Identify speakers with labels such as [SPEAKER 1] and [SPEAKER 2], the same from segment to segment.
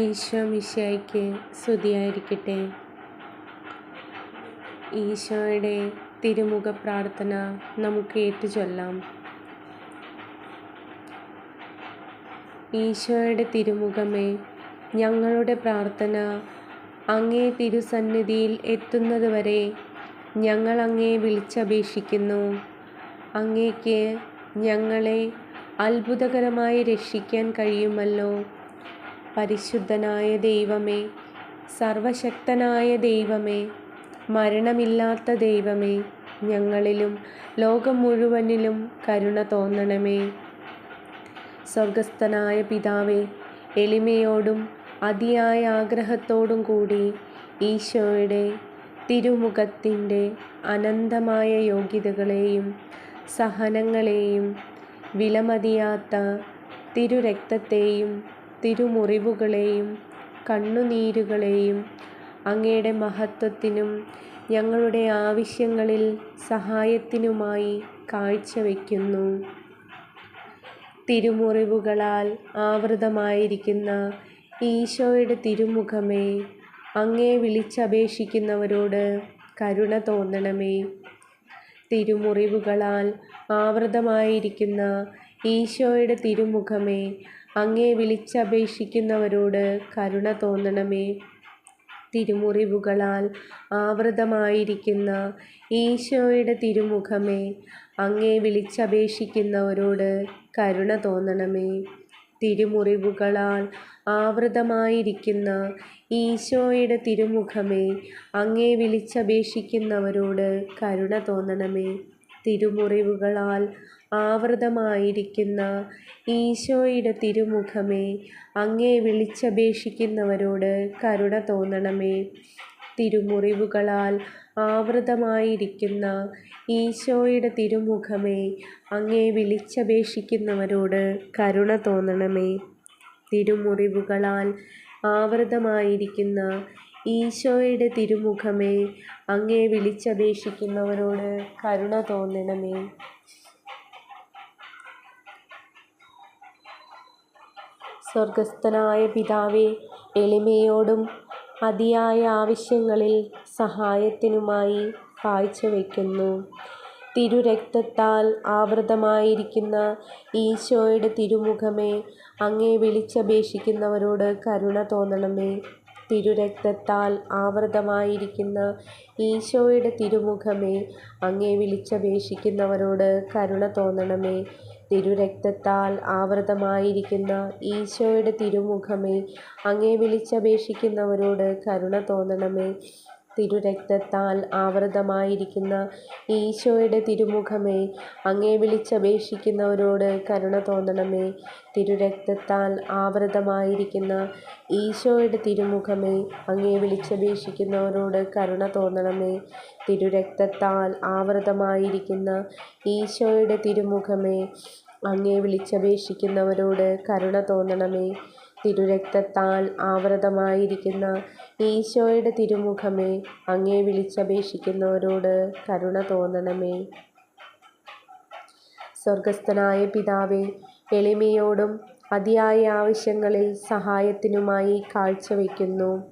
[SPEAKER 1] ഈശോ മിശായിക്ക് സ്തുതിയായിരിക്കട്ടെ. ഈശോയുടെ തിരുമുഖ പ്രാർത്ഥന നമുക്ക് ഏറ്റുചൊല്ലാം. ഈശോയുടെ തിരുമുഖമേ ഞങ്ങളുടെ പ്രാർത്ഥന അങ്ങേ തിരുസന്നിധിയിൽ എത്തുന്നതുവരെ ഞങ്ങൾ അങ്ങേ വിളിച്ചപേക്ഷിക്കുന്നു. അങ്ങേക്ക് ഞങ്ങളെ അത്ഭുതകരമായി രക്ഷിക്കാൻ കഴിയുമല്ലോ. പരിശുദ്ധനായ ദൈവമേ സർവശക്തനായ ദൈവമേ മരണമില്ലാത്ത ദൈവമേ ഞങ്ങളിലും ലോകം മുഴുവനിലും കരുണ തോന്നണമേ. സ്വർഗസ്ഥനായ പിതാവേ എളിമയോടും അതിയായ ആഗ്രഹത്തോടും കൂടി ഈശോയുടെ തിരുമുഖത്തിന്റെ അനന്തമായ യോഗ്യതകളെയും സഹനങ്ങളെയും വിലമതിയാത്ത തിരുരക്തത്തെയും തിരുമുറിവുകളെയും കണ്ണുനീരുകളെയും അങ്ങയുടെ മഹത്വത്തിനും ഞങ്ങളുടെ ആവശ്യങ്ങളിൽ സഹായത്തിനുമായി കാഴ്ചവെക്കുന്നു. തിരുമുറിവുകളാൽ ആവൃതമായിരിക്കുന്ന ഈശോയുടെ തിരുമുഖമേ അങ്ങേ വിളിച്ചപേക്ഷിക്കുന്നവരോട് കരുണ തോന്നണമേ. തിരുമുറിവുകളാൽ ആവൃതമായിരിക്കുന്ന ഈശോയുടെ തിരുമുഖമേ അങ്ങേ വിളിച്ചപേക്ഷിക്കുന്നവരോട് കരുണ തോന്നണമേ. തിരുമുറിവുകളാൽ ആവൃതമായിരിക്കുന്ന ഈശോയുടെ തിരുമുഖമേ അങ്ങേ വിളിച്ചപേക്ഷിക്കുന്നവരോട് കരുണ തോന്നണമേ. തിരുമുറിവുകളാൽ ആവൃതമായിരിക്കുന്ന ഈശോയുടെ തിരുമുഖമേ അങ്ങേ വിളിച്ചപേക്ഷിക്കുന്നവരോട് കരുണ തോന്നണമേ. തിരുമുറിവുകളാൽ ആവൃതമായിരിക്കുന്ന ഈശോയുടെ തിരുമുഖമേ അങ്ങേ വിളിച്ചപേക്ഷിക്കുന്നവരോട് കരുണ തോന്നണമേ. തിരുമുറിവുകളാൽ ആവൃതമായിരിക്കുന്ന ഈശോയുടെ തിരുമുഖമേ അങ്ങേ വിളിച്ചപേക്ഷിക്കുന്നവരോട് കരുണ തോന്നണമേ. തിരുമുറിവുകളാൽ ആവൃതമായിരിക്കുന്ന ഈശോയുടെ തിരുമുഖമേ അങ്ങേ വിളിച്ചപേക്ഷിക്കുന്നവരോട് കരുണ തോന്നണമേ. സ്വർഗസ്ഥനായ പിതാവേ എളിമയോടും അതിയായ ആവശ്യങ്ങളിൽ സഹായത്തിനുമായി കാഴ്ചവെക്കുന്നു. തിരുരക്തത്താൽ ആവൃതമായിരിക്കുന്ന ഈശോയുടെ തിരുമുഖമേ അങ്ങേ വിളിച്ചപേക്ഷിക്കുന്നവരോട് കരുണ തോന്നണമേ. തിരുരക്തത്താൽ ആവൃതമായിരിക്കുന്ന ഈശോയുടെ തിരുമുഖമേ അങ്ങേ വിളിച്ചപേക്ഷിക്കുന്നവരോട് കരുണ തോന്നണമേ. തിരുരക്തത്താൽ ആവൃതമായിരിക്കുന്ന ഈശോയുടെ തിരുമുഖമേ അങ്ങേ വിളിച്ചപേക്ഷിക്കുന്നവരോട് കരുണ തോന്നണമേ. തിരുരക്തത്താൽ ആവൃതമായിരിക്കുന്ന ഈശോയുടെ തിരുമുഖമേ അങ്ങേ വിളിച്ചപേക്ഷിക്കുന്നവരോട് കരുണ തോന്നണമേ. തിരുരക്തത്താൽ ആവൃതമായിരിക്കുന്ന ഈശോയുടെ തിരുമുഖമേ അങ്ങേ വിളിച്ചപേക്ഷിക്കുന്നവരോട് കരുണ തോന്നണമേ. തിരുരക്തത്താൽ ആവൃതമായിരിക്കുന്ന ഈശോയുടെ തിരുമുഖമേ അങ്ങേ വിളിച്ചപേക്ഷിക്കുന്നവരോട് കരുണ തോന്നണമേ. തിരുരക്തത്താൽ ആവൃതമായിരിക്കുന്ന ഈശോയുടെ തിരുമുഖമേ അങ്ങേ വിളിച്ചപേക്ഷിക്കുന്നവരോട് കരുണ തോന്നണമേ. സ്വർഗസ്ഥനായ പിതാവേ എളിമയോടും അതിയായ ആവശ്യങ്ങളിൽ സഹായത്തിനുമായി കാഴ്ചവെക്കുന്നു.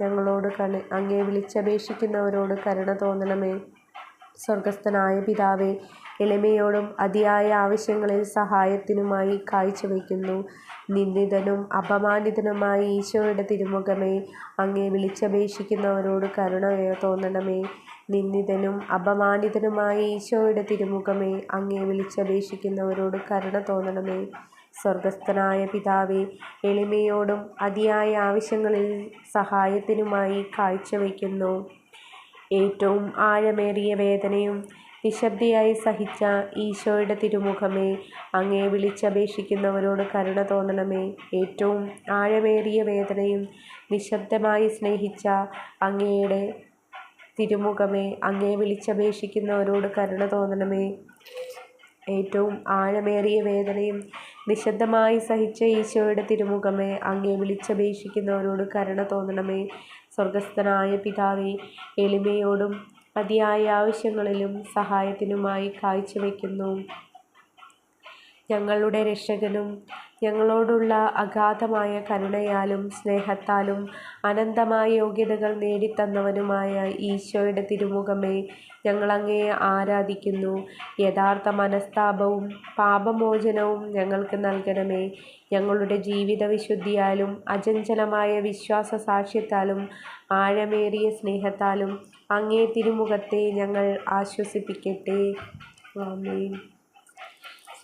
[SPEAKER 1] ഞങ്ങളോട് കണി അങ്ങേ വിളിച്ചപേക്ഷിക്കുന്നവരോട് കരുണ തോന്നണമേ. സ്വർഗസ്ഥനായ പിതാവേ എളിമയോടും അതിയായ ആവശ്യങ്ങളിൽ സഹായത്തിനുമായി കാഴ്ചവെക്കുന്നു നിന്ദിതനും അപമാനിതനുമായി ഈശോയുടെ തിരുമുഖമേ അങ്ങേ വിളിച്ചപേക്ഷിക്കുന്നവരോട് കരുണ തോന്നണമേ. നിന്ദിതനും അപമാനിതനുമായ ഈശോയുടെ തിരുമുഖമേ അങ്ങേ വിളിച്ചപേക്ഷിക്കുന്നവരോട് കരുണ തോന്നണമേ. സ്വർഗസ്ഥനായ പിതാവേ എളിമയോടും അതിയായ ആവശ്യങ്ങളിൽ സഹായത്തിനുമായി കാഴ്ചവെക്കുന്നു ഏറ്റവും ആഴമേറിയ വേദനയും നിശബ്ദയായി സഹിച്ച ഈശോയുടെ തിരുമുഖമേ അങ്ങേ വിളിച്ചപേക്ഷിക്കുന്നവരോട് കരുണ തോന്നണമേ. ഏറ്റവും ആഴമേറിയ വേദനയും നിശബ്ദമായി സ്നേഹിച്ച അങ്ങയുടെ തിരുമുഖമേ അങ്ങേ വിളിച്ചപേക്ഷിക്കുന്നവരോട് കരുണ തോന്നണമേ. ഏറ്റവും ആഴമേറിയ വേദനയും നിശബ്ദമായി സഹിച്ച ഈശോയുടെ തിരുമുഖമേ അങ്ങേ വിളിച്ചപേക്ഷിക്കുന്നവരോട് കരുണ തോന്നണമേ. സ്വർഗസ്ഥനായ പിതാവേ എളിമയോടും അതിയായ ആവശ്യങ്ങളിലും സഹായത്തിനുമായി കാഴ്ചവെക്കുന്നു ഞങ്ങളുടെ രക്ഷകനും ഞങ്ങളോടുള്ള അഗാധമായ കരുണയാലും സ്നേഹത്താലും അനന്തമായ യോഗ്യതകൾ നേടിത്തന്നവനുമായ ഈശോയുടെ തിരുമുഖമേ ഞങ്ങളങ്ങയെ ആരാധിക്കുന്നു. യഥാർത്ഥ മനസ്താപവും പാപമോചനവും ഞങ്ങൾക്ക് നൽകണമേ. ഞങ്ങളുടെ ജീവിത വിശുദ്ധിയാലും അചഞ്ചലമായ വിശ്വാസ സാക്ഷ്യത്താലും ആഴമേറിയ സ്നേഹത്താലും അങ്ങേ തിരുമുഖത്തെ ഞങ്ങൾ ആശ്വസിപ്പിക്കട്ടെ. ആമേൻ.